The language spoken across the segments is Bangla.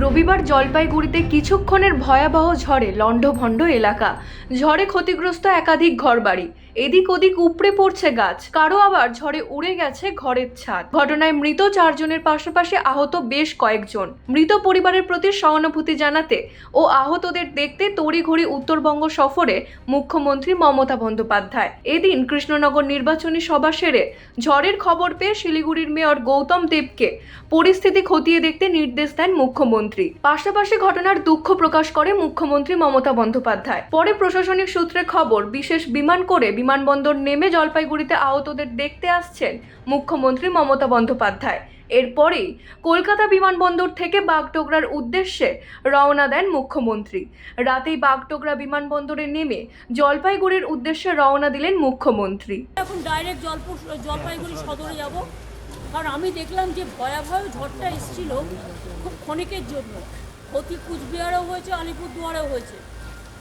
রবিবার জলপাইগুড়িতে কিছুক্ষণের ভয়াবহ ঝড়ে লণ্ডভণ্ড এলাকা। ঝড়ে ক্ষতিগ্রস্ত একাধিক ঘরবাড়ি। এদিক ওদিক উপড়ে পড়ছে গাছ। কারও আবার ঝড়ে উড়ে গেছে ঘরের ছাদ। ঘটনায় মৃত চারজনের পাশাপাশি আহত বেশ কয়েকজন। মৃত পরিবারের প্রতি সহানুভূতি জানাতে ও আহতদের দেখতে তড়িঘড়ি উত্তরবঙ্গ সফরে মুখ্যমন্ত্রী মমতা বন্দ্যোপাধ্যায়। এদিন কৃষ্ণনগর নির্বাচনী সভা সেরে ঝড়ের খবর পেয়ে শিলিগুড়ির মেয়র গৌতম দেবকে পরিস্থিতি খতিয়ে দেখতে নির্দেশ দেন মুখ্যমন্ত্রী। পাশাপাশি ঘটনার দুঃখ প্রকাশ করে মুখ্যমন্ত্রী মমতা বন্দ্যোপাধ্যায়। পরে প্রশাসনিক সূত্রে খবর, বিশেষ বিমান করে বিমানবন্দর নেমে জলপাইগুড়িতে আহতদের দেখতে আসছেন মুখ্যমন্ত্রী মমতা বন্দ্যোপাধ্যায়। এরপরেই কলকাতা বিমানবন্দর থেকে বাগডোগরার উদ্দেশ্যে রওনা দেন মুখ্যমন্ত্রী। রাতেই বাগডোগরা বিমানবন্দরে নেমে জলপাইগুড়ির উদ্দেশ্যে রওনা দিলেন মুখ্যমন্ত্রী। এখন ডাইরেক্ট জলপাইগুড়ি সদরে যাব। কারণ আমি দেখলাম যে ভয়াবহ ঝড়টা এসেছিল খুব ক্ষণিকের জন্য। ক্ষতি কুচবিহারেও হয়েছে, আলিপুরদুয়ারেও হয়েছে।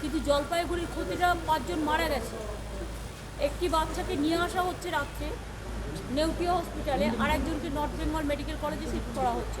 কিন্তু জলপাইগুড়ির ক্ষতিটা পাঁচজন মারা গেছে। একটি বাচ্চাকে নিয়ে আসা হচ্ছে রাত্রে নেউটিয়া হসপিটালে আর একজনকে নর্থ বেঙ্গল মেডিকেল কলেজে শিফট করা হচ্ছে।